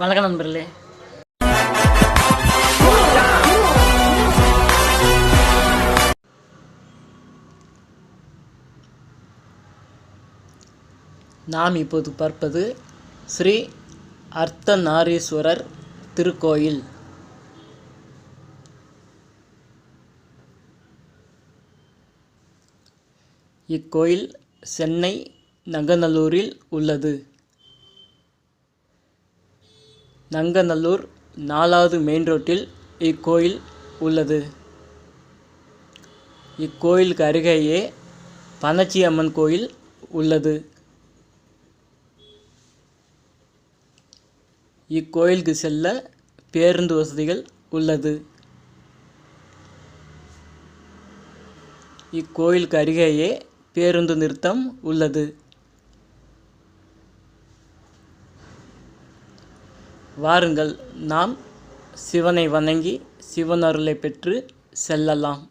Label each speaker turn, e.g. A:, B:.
A: வணக்கம் நண்பர்களே. நாம் இப்போது பார்ப்பது ஸ்ரீ அர்த்தநாரீஸ்வரர் திருக்கோயில். இக்கோயில் சென்னை நங்கநல்லூரில் உள்ளது. நங்கநல்லூர் நாலாவது மெயின் ரோட்டில் இக்கோயில் உள்ளது. இக்கோயிலுக்கு அருகேயே பனச்சி அம்மன் கோயில் உள்ளது. இக்கோயிலுக்கு செல்ல பேருந்து வசதிகள் உள்ளது. இக்கோயிலுக்கு அருகேயே பேருந்து நிறுத்தம் உள்ளது. வாருங்கள் நாம் சிவனை வணங்கி சிவன் அருளை பெற்று செல்லலாம்.